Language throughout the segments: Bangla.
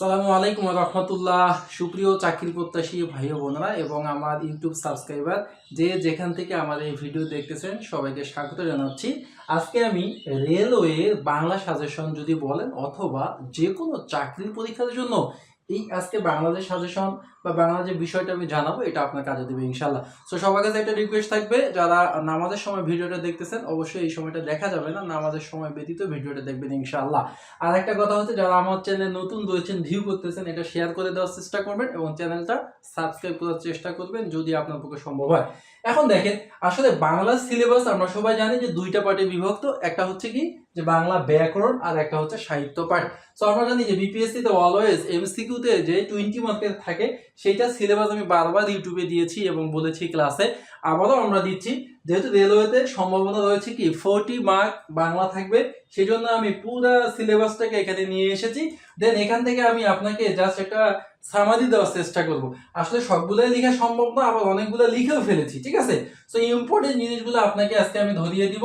সালামু আলাইকুম রহমতুল্লাহ। সুপ্রিয় চাকরি প্রত্যাশী ভাই বোনরা এবং আমার ইউটিউব সাবস্ক্রাইবার যে যেখান থেকে আমার এই ভিডিও দেখতেছেন, সবাইকে স্বাগত জানাচ্ছি। আজকে আমি রেলওয়ের বাংলা সাজেশন যদি বলেন অথবা যে কোনো চাকরির পরীক্ষার জন্য এই আজকে বাংলাদেশ সাজেশন বা বাংলাদেশের বিষয়টা আমি জানাব, এটা আপনার কাজে দেবে ইনশাল্লাহ সো সবার কাছে একটা রিকোয়েস্ট থাকবে, যারা নামাজের সময় ভিডিওটা দেখতেছেন, অবশ্যই এই সময়টা দেখা যাবে না, নামাজের সময় ব্যতীত ভিডিওটা দেখবেন, ইনশাআল্লাহ। আর একটা কথা হচ্ছে, যারা আমার চ্যানেল নতুন রয়েছেন ভিউ করতেছেন, এটা শেয়ার করে দেওয়ার চেষ্টা করবেন এবং চ্যানেলটা সাবস্ক্রাইব করার চেষ্টা করবেন, যদি আপনার পক্ষে সম্ভব হয়। এখন দেখেন, আসলে বাংলা সিলেবাস আমরা সবাই জানি যে দুইটা পার্টে বিভক্ত, একটা হচ্ছে কি যে বাংলা ব্যাকরণ আর একটা হচ্ছে সাহিত্য পাঠ। সো আমরা জানি যে বিপিএসসি তে অলওয়েজ এমসিকিউতে যে টোয়েন্টি মার্কের থাকে সেটা সিলেবাস আমি বারবার ইউটিউবে দিয়েছি এবং বলেছি ক্লাসে আবারও আমরা দিচ্ছি যেহেতু রেলওয়েতে সম্ভাবনা রয়েছে কি ফোরটি মার্ক বাংলা থাকবে সেই জন্য আমি পুরো সিলেবাসটাকে এখানে নিয়ে এসেছি। দেন এখান থেকে আমি আপনাকে জাস্ট একটা সামাদি দেওয়ার চেষ্টা করব। আসলে সবগুলোই লেখা সম্ভব না, আবার অনেকগুলো লিখেও ফেলেছি, ঠিক আছে? সো ইম্পর্টেন্ট জিনিসগুলো আপনাকে আজকে আমি ধরিয়ে দিব,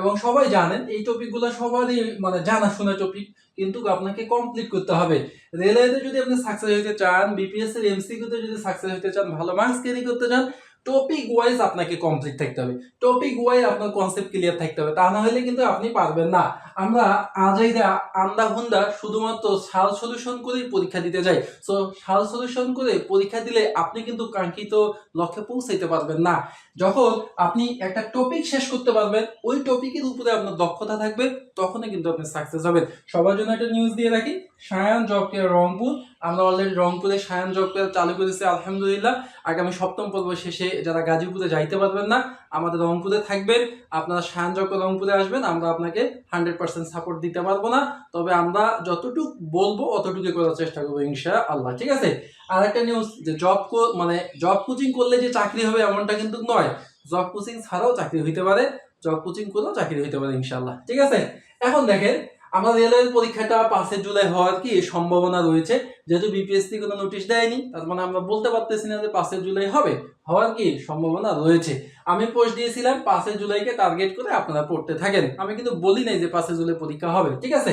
এবং সবাই জানেন, এই টপিকগুলো সবারই মানে জানাশোনা টপিক কিন্তু আপনাকে কমপ্লিট করতে হবে। রেলওয়েতে যদি আপনি সাকসেস হতে চান বিপিএস এর এমসিকিউতে যদি সাকসেস হতে চান, ভালো মার্কস ক্যারি করতে চান টপিক ওয়াইজ আপনাকে কমপ্লিট থাকতে হবে। টপিক ওয়াইজ আপনার কনসেপ্ট ক্লিয়ার থাকতে হবে। তা না হলে কিন্তু আপনি পারবেন না। আমরা আজাইরা আন্দা হুন্দা শুধুমাত্র সাল সলিউশন করেই পরীক্ষা দিতে যাই সো সাল সলিউশন করে পরীক্ষা দিলে আপনি কিন্তু কাঙ্ক্ষিত লক্ষ্যে পৌঁছাইতে পারবেন না। যখন আপনি একটা টপিক শেষ করতে পারবেন, ওই টপিকের উপরে আপনার দক্ষতা থাকবে, তখনই কিন্তু আপনি সাকসেস হবেন। সবার জন্য একটা নিউজ দিয়ে রাখি। Sayan job care Rangpur. আমরা অলরেডি রংপুরে সায়ান জব কেয়ার চালু করেছি, আলহামদুলিল্লাহ। আগামী সপ্তম পর্ব শেষে যারা গাজীপুরে যাইতে পারবেন না আমাদের রংপুরে থাকবেন, আপনারা সাহায্য রংপুরে আসবেন, আমরা আপনাকে হান্ড্রেড পার্সেন্ট সাপোর্ট দিতে পারব না। তবে আমরা যতটুকু বলব অতটুকু করার চেষ্টা করব ইনশা আল্লাহ ঠিক আছে? আর একটা নিউজ যে জব মানে জব কোচিং করলে যে চাকরি হবে এমনটা কিন্তু নয়। জব কোচিং ছাড়াও চাকরি হইতে পারে জব কোচিং করেও চাকরি হইতে পারে ইনশাল্লাহ ঠিক আছে? এখন দেখেন আমরা রেলওয়ের পরীক্ষাটা পাঁচে জুলাই হওয়ার কি সম্ভাবনা রয়েছে? যেহেতু বিপিএসসি কোনো নোটিশ দেয়নি, তার মানে আমরা বলতে পারতেছি না যে পাঁচে জুলাই হবে, হওয়ার কি সম্ভাবনা রয়েছে। আমি পোস্ট দিয়েছিলাম পাঁচে জুলাইকে টার্গেট করে আপনারা পড়তে থাকেন। আমি কিন্তু বলি নাই যে পাঁচে জুলাই পরীক্ষা হবে, ঠিক আছে?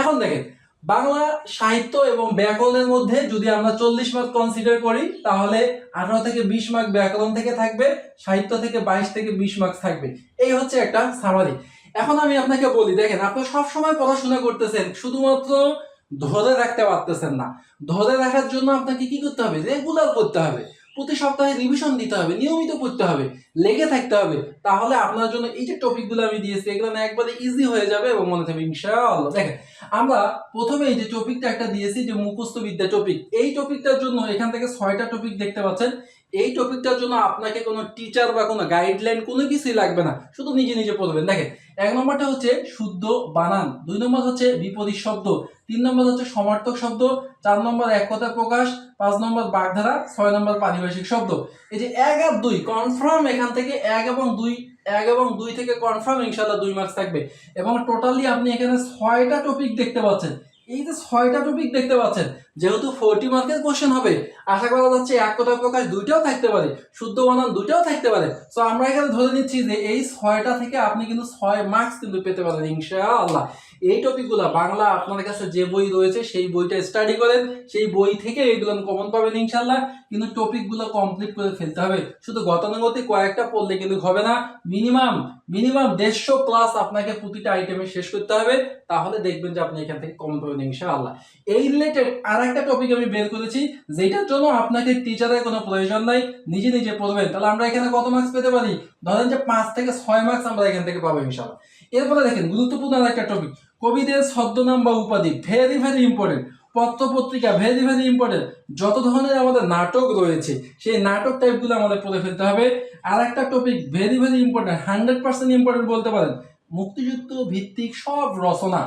এখন দেখেন, বাংলা সাহিত্য এবং ব্যাকরণের মধ্যে যদি আমরা চল্লিশ মার্ক কনসিডার করি, তাহলে আঠারো থেকে বিশ মার্ক ব্যাকরণ থেকে থাকবে, সাহিত্য থেকে বাইশ থেকে বিশ মার্ক থাকবে। এই হচ্ছে একটা সামারি এখন আমি আপনাকে বলি, দেখেন, আপনি সবসময় পড়াশোনা করতেছেন, শুধুমাত্র ধরে রাখতে পারতেছেন না। ধরে রাখার জন্য আপনাকে কি করতে হবে? রেগুলার করতে হবে। প্রতি সপ্তাহে রিভিশন দিতে হবে, নিয়মিত পড়তে হবে, লেগে থাকতে হবে। তাহলে আপনার জন্য এই যে টপিকগুলো আমি দিয়েছি, এগুলো না একবারে ইজি হয়ে যাবে এবং মনে থাকবে ইনশাআল্লাহ। দেখেন, আমরা প্রথমে এই যে টপিকটা একটা দিয়েছি, যে মুখস্থ বিদ্যা টপিক এই টপিকটার জন্য এখান থেকে ছয়টা টপিক দেখতে পাচ্ছেন। এই টপিকটার জন্য আপনাকে কোনো টিচার বা কোনো গাইডলাইন কোনো কিছুই লাগবে না, শুধু নিজে নিজে পড়বেন। দেখেন এক নম্বরটা হচ্ছে শুদ্ধ বানান। দুই নম্বর হচ্ছে বিপরীত শব্দ। তিন নম্বর হচ্ছে সমার্থক শব্দ। চার নম্বর এক কথা প্রকাশ। পাঁচ নম্বর বাগধারা। ছয় নম্বর পারিভাষিক শব্দ। এই যে এক আর দুই কনফার্ম এখান থেকে এক এবং দুই, এক এবং দুই থেকে কনফার্ম ইনশাল্লাহ দুই মার্কস থাকবে। এবং টোটালি আপনি এখানে ছয়টা টপিক দেখতে পাচ্ছেন। এই যে ছয়টা টপিক দেখতে পাচ্ছেন, যেহেতু ফোরটি মার্কের কোশ্চেন হবে, আশা করা যাচ্ছে এক কথা প্রকাশ দুইটাও থাকতে পারে, শুদ্ধ বানান দুইটাও থাকতে পারে। তো আমরা এখানে ধরে নিচ্ছি যে এই ছয়টা থেকে আপনি কিন্তু ছয় মার্কস কিন্তু পেতে পারেন ইনশাআল্লাহ। এই টপিকগুলো বাংলা আপনার কাছে যে বই রয়েছে, সেই বইটা স্টাডি করেন। সেই বই থেকে এগুলো কমন পাবেন ইনশাল্লাহ কিন্তু টপিকগুলো কমপ্লিট করে ফেলতে হবে। শুধু গতানুগতিক কয়েকটা পড়লে কিন্তু হবে না। মিনিমাম মিনিমাম দেড়শো প্লাস আপনাকে প্রতিটা আইটেমে শেষ করতে হবে। তাহলে দেখবেন যে আপনি এখান থেকে কমন পাবেন ইনশাআল্লাহ। এই রিলেটেড আর একটা টপিক আমি বের করেছি, যেটার জন্য আপনাকে টিচারের কোনো প্রয়োজন নাই। নিজে নিজে পড়বেন। তাহলে আমরা এখানে কত মার্কস পেতে পারি? ধরেন যে পাঁচ থেকে ছয় মার্কস আমরা এখান থেকে পাবো ইনশাআল্লাহ। এরপরে দেখেন, গুরুত্বপূর্ণ আর একটা টপিক কবিদের ছদ্মনাম বা উপাধি ভেরি ভেরি ইম্পর্টেন্ট পত্রপত্রিকা ভেরি ভেরি ইম্পর্টেন্ট যত ধরনের আমাদের নাটক রয়েছে, সেই নাটক টাইপগুলো আমাদের পড়ে ফেলতে হবে। আর একটা topic very very important hundred percent important বলতে পারেন। মুক্তিযুদ্ধ ভিত্তিক সব রচনা।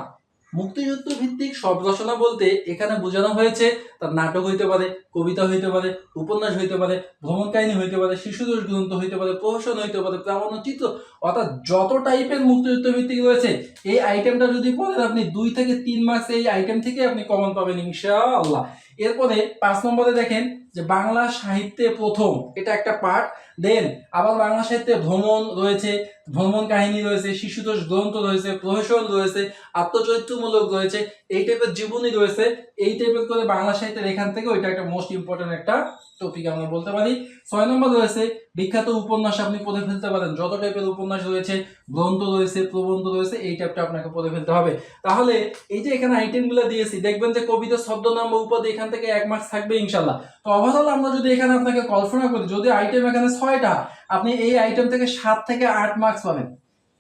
মুক্তিযুদ্ধ ভিত্তিক সব রচনা বলতে এখানে বোঝানো হয়েছে, তার নাটক হইতে পারে। কবিতা হইতে পারে, উপন্যাস হইতে পারে, ভ্রমণ কাহিনী হইতে পারে শিশুদোষ গ্রন্থ হইতে পারে, প্রহসন হইতে পারে, প্রামাণ্য চিত্র, অর্থাৎ যত টাইপের মুক্তিযুদ্ধ ভিত্তিক রয়েছে, এই আইটেমটা যদি পড়েন আপনি দুই থেকে তিন মাস এই আইটেম থেকে আপনি কমন পাবেন ইনশাআল্লাহ। এরপরে পাঁচ নম্বরে দেখেন যে বাংলা সাহিত্যে প্রথম, এটা একটা পার্ট দেন আবার বাংলা সাহিত্যে ভ্রমণ রয়েছে, ভ্রমণ কাহিনী রয়েছে শিশুতোষ গ্রন্থ রয়েছে, প্রহসন রয়েছে, আত্মচরিত্রমূলক রয়েছে, এই টাইপের জীবনী রয়েছে, এই টাইপের করে বাংলা সাহিত্যের এখান থেকে ওইটা একটা ইম্পর্টেন্ট একটা টপিক আমরা বলতে পারি। ছয় নম্বর রয়েছে, বিখ্যাত উপন্যাস আপনি পড়ে ফেলতে পারেন। যত টাইপের উপন্যাস রয়েছে, গ্রন্থ রয়েছে, প্রবন্ধ রয়েছে, এই টাইপটা আপনাকে পড়ে ফেলতে হবে। তাহলে এই যে এখানে আইটেমগুলো দিয়েছি, দেখবেন যে কবিতা ছদ্মনাম বা উপাধি এখান থেকে এক মার্কস থাকবে ইনশাল্লাহ তো ওভারঅল আমরা যদি এখানে আপনাকে কল্পনা করি, যদি আইটেম এখানে ছয়টা, আপনি এই আইটেম থেকে সাত থেকে আট মার্কস পাবেন।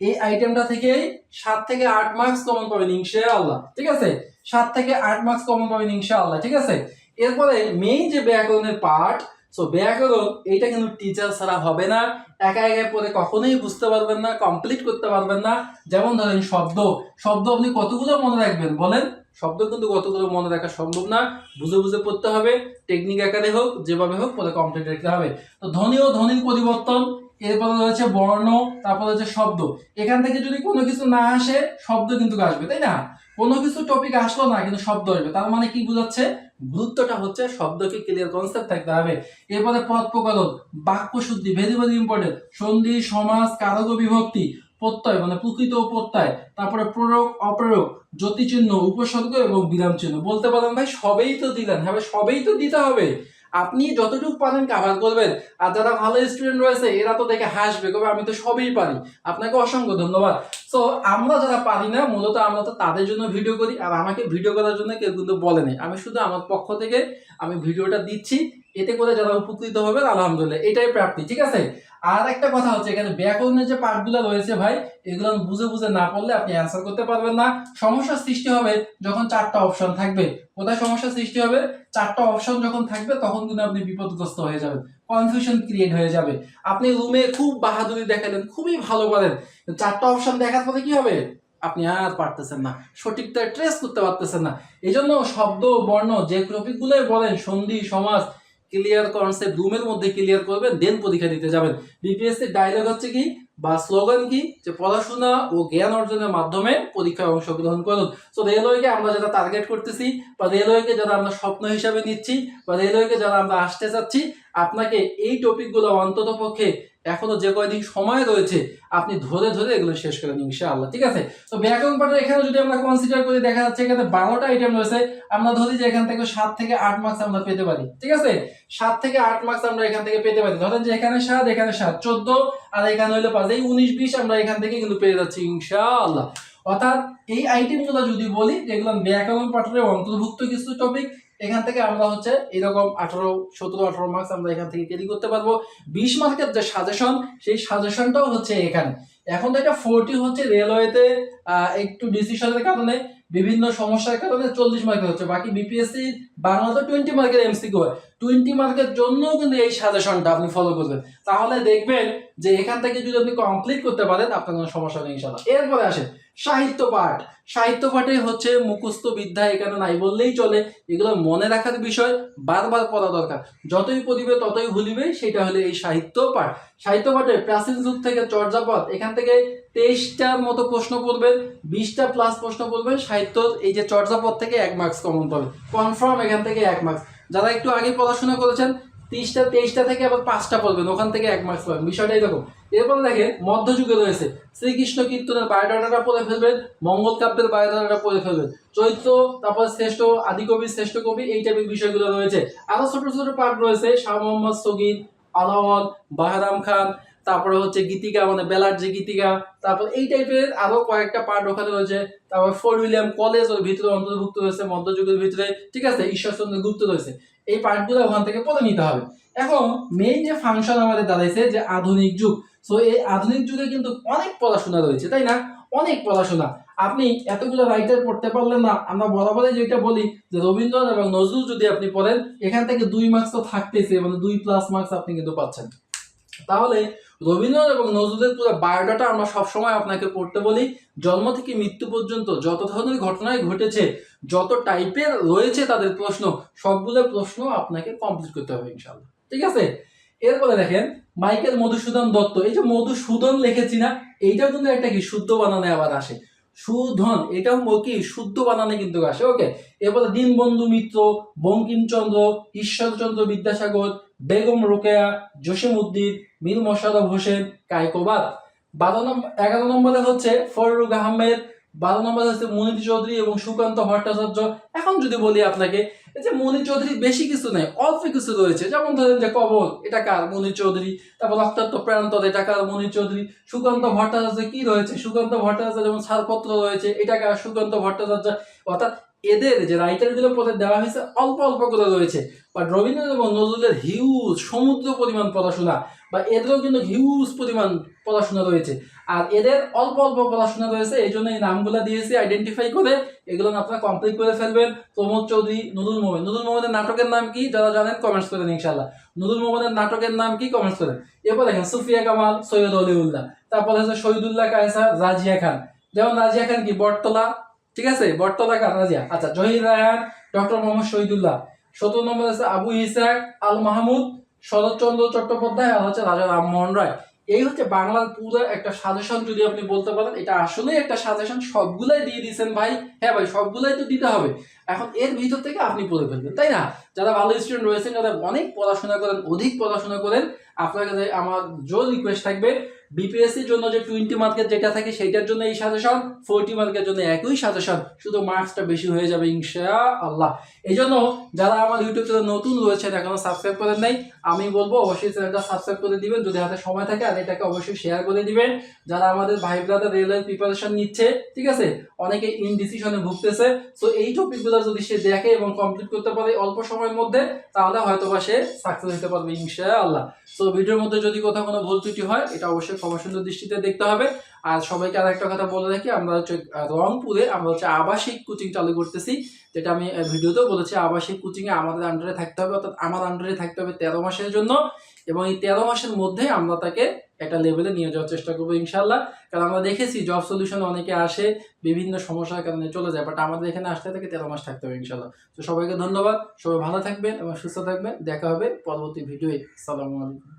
এই আইটেমটা থেকে সাত থেকে আট মার্কস কমন পাবেন ইনশাআল্লাহ, ঠিক আছে? সাত থেকে আট মার্কস কমন পাবেন ইনশাআল্লাহ, ঠিক আছে? এরপরে মেইন যে ব্যাকরণের পার্ট সো ব্যাকরণ, এটা কিন্তু টিচার ছাড়া হবে না। একা একা পরে কখনোই বুঝতে পারবেন না কমপ্লিট করতে পারবেন না। যেমন ধরেন শব্দ। শব্দ আপনি কতগুলো মনে রাখবেন বলেন? শব্দ কিন্তু কতগুলো মনে রাখা সম্ভব না। বুঝে বুঝে পড়তে হবে। টেকনিক আকারে হোক, যেভাবে হোক, পরে কমপ্লিট রাখতে হবে। তো ধ্বনি ও ধ্বনির পরিবর্তন, এরপরে রয়েছে বর্ণ, তারপর হচ্ছে শব্দ। এখান থেকে যদি কোনো কিছু না আসে, শব্দ কিন্তু আসবে, তাই না? কোনো কিছু টপিক আসলো না, কিন্তু শব্দ আসবে। তার মানে কি বোঝাচ্ছে? গুরুত্বটা হচ্ছে শব্দকে ক্লিয়ার কনসেপ্ট থাকতে হবে। এরপরে পদ প্রকরণ বাক্য শুদ্ধি ভেরি ভেরি ইম্পর্টেন্ট সন্ধি, সমাজ, কারক, বিভক্তি, প্রত্যয় মানে প্রকৃত প্রত্যয়। তারপরে প্রয়োগ, অপ্রয়োগ, জ্যোতিচিহ্ন, উপসর্গ এবং বিরাম চিহ্ন বলতে পারেন ভাই, সবেই তো দিলেন হ্যাঁ সবেই তো দিতে হবে। আপনি যতটুকু পারেন কাভার করবেন। আর যারা ভালো স্টুডেন্ট রয়েছে, এরা তো দেখে হাসবে, কবে আমি তো সবই পারি। আপনাকে অসংখ্য ধন্যবাদ। সো আমরা যারা পারি না, মূলত আমরা তো তাদের জন্য ভিডিও করি, আর আমাকে ভিডিও করার জন্য কেউ কিন্তু বলেনি আমি শুধু আমার পক্ষ থেকে আমি ভিডিওটা দিচ্ছি। এতে করে যারা উপকৃত হবে, আলহামদুলিল্লাহ, এটাই প্রাপ্তি, ঠিক আছে? আর একটা কথা হচ্ছে, এখানে ব্যাকরণের যে পার্টগুলো রয়েছে ভাই, এগুলো বুঝে বুঝে না পড়লে আপনি অ্যান্সার করতে পারবেন না। সমস্যার সৃষ্টি হবে যখন চারটা অপশন থাকবে। কোথায় সমস্যার সৃষ্টি হবে? চারটা অপশন যখন থাকবে, তখন কিন্তু আপনি বিপদগ্রস্ত হয়ে যাবেন কনফিউশন ক্রিয়েট হয়ে যাবে। আপনি রুমে খুব বাহাদুরি দেখালেন, খুবই ভালো করেন চারটা অপশন দেখার পরে কি হবে? আপনি আর পারতেছেন না, সঠিকটা ট্রেস করতে পারতেছেন না। এই জন্য শব্দ, বর্ণ যে টপিকগুলোই বলেন, সন্ধি, সমাজ ক্লিয়ার কনসেপ্ট রুমের মধ্যে ক্লিয়ার করবেন দেন পরীক্ষা দিতে যাবেন। বিপিএসসির ডায়লগ হচ্ছে কি? বা স্লোগান কি? যে পড়াশোনা ও জ্ঞান অর্জনের মাধ্যমে পরীক্ষায় অংশগ্রহণ করুন। তো রেলওয়েকে আমরা যারা টার্গেট করতেছি, বা রেলওয়েকে যারা আমরা স্বপ্ন হিসাবে নিচ্ছি, বা রেলওয়েকে যারা আমরা আসতে চাচ্ছি, আপনাকে এই টপিকগুলো অন্তত পক্ষে এখনও যে কয়দিন সময় রয়েছে, আপনি ধরে ধরে এগুলো শেষ করেন ইনশাআল্লাহ, ঠিক আছে? তো ব্যাকরণ পাঠের এখানে যদি আমরা কনসিডার করি, দেখা যাচ্ছে এখানে বারোটা আইটেম রয়েছে, আমরা ধরি যে এখান থেকে সাত থেকে আট মার্কস আমরা পেতে পারি, ঠিক আছে? সাত থেকে আট মার্কস আমরা এখান থেকে পেতে পারি। ধরেন যে এখানে সাত এখানে সাত, চোদ্দ, আর এখানে হইলে পাঁচ, এই উনিশ, বিশ আমরা এখান থেকে কিন্তু পেয়ে যাচ্ছি ইনশাআল্লাহ। অর্থাৎ এই আইটেমগুলো যদি বলি, যেগুলো ব্যাকরণ পাঠের অন্তর্ভুক্ত কিছু টপিক এখান থেকে আমরা হচ্ছে এরকম আঠারো, সতেরো, আঠারো মার্কস আমরা এখান থেকে ক্যারি করতে পারব। বিশ মার্কের যে সাজেশন সেই সাজেশনটাও হচ্ছে এখানে। এখন তো এটা ফোরটি হচ্ছে রেলওয়েতে একটু ডিসিশনের কারণে, বিভিন্ন সমস্যার কারণে চল্লিশ মার্কের হচ্ছে। বাকি বিপিএসসি বাংলাতে টোয়েন্টি মার্কের এমসিকিউ হয়। টোয়েন্টি মার্কের জন্য কিন্তু এই সাজেশনটা আপনি ফলো করবেন। তাহলে দেখবেন যে এখান থেকে যদি আপনি কমপ্লিট করতে পারেন, আপনার কোনো সমস্যা নেই ইনশাল্লাহ এরপরে আসে, সাহিত্য পাঠ। সাহিত্য পাঠে হচ্ছে মুখস্থ বিদ্যা এখানে নাই বললেই চলে। এগুলো মনে রাখার বিষয়, বারবার পড়া দরকার। যতই পড়িবে, ততই ভুলিবে, সেটা হলে এই সাহিত্য পাঠ। সাহিত্য পাঠে প্রাচীন যুগ থেকে চর্যাপদ, এখান থেকে তেইশটার মতো প্রশ্ন পড়বে বিশটা প্লাস প্রশ্ন পড়বে সাহিত্য, এই যে চর্যাপদ থেকে এক মার্কস কমন পাবে। কনফার্ম এখান থেকে এক মার্কস যারা একটু আগে পড়াশোনা করেছেন, তিরিশটা, তেইশটা থেকে আবার পাঁচটা পড়বেন, ওখান থেকে এক মার্কস পাবেন। বিষয়টা এরকম। এরপরে দেখেন, মধ্যযুগে রয়েছে, শ্রীকৃষ্ণ কীর্তনের বায়োডাটাটা পড়ে ফেলবেন, মঙ্গল কাব্যের বায়োডাটাটা পড়ে ফেলবেন। চৈত্র, তারপর শ্রেষ্ঠ আদিকবি, শ্রেষ্ঠ কবি, এই টাইপের বিষয়গুলো রয়েছে। আরও ছোট ছোট পার্ট রয়েছে, শাহ মোহাম্মদ সগির আলাওয়াল বাহারাম খান তারপরে হচ্ছে গীতিকা মানে বেলার যে গীতিকা, তারপর এই টাইপের আরও কয়েকটা পার্ট ওখানে রয়েছে। তারপর ফোর উইলিয়াম কলেজ ওর ভিতরে অন্তর্ভুক্ত রয়েছে, মধ্যযুগের ভিতরে, ঠিক আছে? ঈশ্বরচন্দ্র গুপ্ত রয়েছে। এই পার্টগুলো ওখান থেকে পড়ে নিতে হবে। এখন মেইন যে ফাংশন আমাদের দাঁড়াইছে, যে আধুনিক যুগ। সো এই আধুনিক যুগে কিন্তু অনেক পড়াশোনা রয়েছে, তাই না? অনেক পড়াশোনা। আপনি এতগুলো রাইটার পড়তে পারলেন না। আমরা বরাবরই যেটা বলি, যে রবীন্দ্রনাথ এবং নজরুল যদি আপনি পড়েন, এখান থেকে দুই মার্কস তো থাকতেছে মানে দুই প্লাস মার্কস আপনি কিন্তু পাচ্ছেন। তাহলে রবীন্দ্রনাথ এবং নজরুলের পুরো বায়োডাটা আমরা সবসময় আপনাকে পড়তে বলি। জন্ম থেকে মৃত্যু পর্যন্ত যত ধরনের ঘটনায় ঘটেছে, যত টাইপের রয়েছে তাদের প্রশ্ন, সবগুলো প্রশ্ন আপনাকে কমপ্লিট করতে হবে ইনশাল্লাহ ঠিক আছে? এরপরে দেখেন, মাইকেল মধুসূদন দত্ত। এই যে মধুসূদন লিখেছি না, এইটাও কিন্তু একটা কি শুদ্ধ বানানে আবার আসে। সুধন, এটাও কি শুদ্ধ বানানে কিন্তু আসে। ওকে এরপরে দীনবন্ধু মিত্র, বঙ্কিমচন্দ্র, ঈশ্বরচন্দ্র বিদ্যাসাগর বেগম রোকেয়া, জসিম উদ্দিন মীর মোশাররফ হোসেন কায়কোবাদ বারো নম্বর এগারো নম্বরে হচ্ছে ফররুক আহমেদ, বারো নম্বর হচ্ছে মনির চৌধুরী এবং সুকান্ত ভট্টাচার্য। এখন যদি বলি আপনাকে যে মনির চৌধুরী বেশি কিছু নেই, অল্প কিছু রয়েছে। যেমন ধরেন যে কবর এটা কার? মনির চৌধুরী। তারপর রক্তাক্ত প্রান্তর, এটা কার? মনির চৌধুরী। সুকান্ত ভট্টাচার্য কি রয়েছে? সুকান্ত ভট্টাচার্য যেমন ছাড়পত্র রয়েছে, এটা কার? সুকান্ত ভট্টাচার্য। অর্থাৎ এদের যে রাইটারগুলো পথে দেওয়া হয়েছে, অল্প অল্প করে রয়েছে। বাট রবীন্দ্রনাথ এবং নজরুলের হিউজ সমুদ্র পরিমাণ পড়াশোনা বা এদেরও কিন্তু হিউজ পরিমাণ পড়াশোনা রয়েছে। আর এদের অল্প অল্প পড়াশোনা রয়েছে, এই জন্য এই নামগুলো দিয়েছি আইডেন্টিফাই করে এগুলো আপনারা কমপ্লিট করে ফেলবেন। প্রমোদ চৌধুরী, নুরুল মোহাম্মদ নুরুল মোহাম্মদের নাটকের নাম কি? যারা জানেন কমেন্টস করেন ইনশাল্লাহ নুরুল মোহাম্মদের নাটকের নাম কি? কমেন্টস করেন এরপর দেখেন, সুফিয়া কামাল, সৈয়দ অলিউল্লাহ। তারপর হচ্ছে শহীদুল্লাহ কায়সা, রাজিয়া খান। যেমন রাজিয়া খান কি? বটতলা ঠিক আছে? বটতলা কার রাজিয়া আচ্ছা জহির রায়হান, ডক্টর মোহাম্মদ শহীদুল্লাহ। সতেরো নম্বর আছে আবু ইসাক আল মাহমুদ শরৎচন্দ্র চট্টোপাধ্যায় আর হচ্ছে রাজা রামমোহন রায়। এই হচ্ছে বাংলার পুরো একটা সাজেশন যদি আপনি বলতে পারেন, এটা আসলেই একটা সাজেশন সবগুলাই দিয়ে দিয়েছেন ভাই। হ্যাঁ ভাই, সবগুলাই তো দিতে হবে। এখন এর ভিতর থেকে আপনি পড়ে ফেলবেন, তাই না? যারা ভালো স্টুডেন্ট রয়েছেন, যারা অনেক পড়াশোনা করেন, অধিক পড়াশোনা করেন, আপনার কাছে আমার জোর রিকোয়েস্ট থাকবে বিপিএসসির জন্য যে টোয়েন্টি মার্কের যেটা থাকে সেইটার জন্য এই সাজেশন ফোরটি মার্কের জন্য একই সাজেশন শুধু মার্কসটা বেশি হয়ে যাবে ইনশা আল্লাহ এই জন্য যারা আমার ইউটিউব চ্যানেল নতুন রয়েছেন সাবস্ক্রাইব করেন নাই, আমি বলব অবশ্যই চ্যানেলটা সাবস্ক্রাইব করে দিবেন। যদি হাতে সময় থাকে আর এটাকে অবশ্যই শেয়ার করে দিবেন। যারা আমাদের ভাই ব্রাদার রেলওয়ে প্রিপারেশন নিচ্ছে, ঠিক আছে? অনেকে ইনডিসিশনে ভুগতেছে। সো এই টপিকগুলো যদি সে দেখে এবং কমপ্লিট করতে পারে অল্প সময়ের মধ্যে, তাহলে হয়তো বা সে সাকসেস হতে পারবে ইনশা আল্লাহ সো ভিডিওর মধ্যে যদি কোথাও কোনো ভুল ত্রুটি হয়, এটা অবশ্যই ক্ষমা সুন্দর দৃষ্টিতে দেখতে হবে। আর সবাইকে আর একটা কথা বলে রাখি, আমরা হচ্ছে রংপুরে আমরা হচ্ছে আবাসিক কোচিং চালু করতেছি, যেটা আমি ভিডিওতেও বলেছি, আবাসিক কোচিংয়ে আমাদের আন্ডারে থাকতে হবে, অর্থাৎ আমার আন্ডারে থাকতে হবে তেরো মাসের জন্য। এবং এই তেরো মাসের মধ্যে আমরা তাকে একটা লেভেলে নিয়ে যাওয়ার চেষ্টা করব ইনশাল্লাহ কারণ আমরা দেখেছি জব সলিউশন অনেকে আসে, বিভিন্ন সমস্যার কারণে চলে যায় বাট আমাদের এখানে আসতে থেকে তেরো মাস থাকতে হবে ইনশাল্লাহ তো সবাইকে ধন্যবাদ, সবাই ভালো থাকবেন এবং সুস্থ থাকবেন। দেখা হবে পরবর্তী ভিডিওয়ে সালামু আলাইকুম।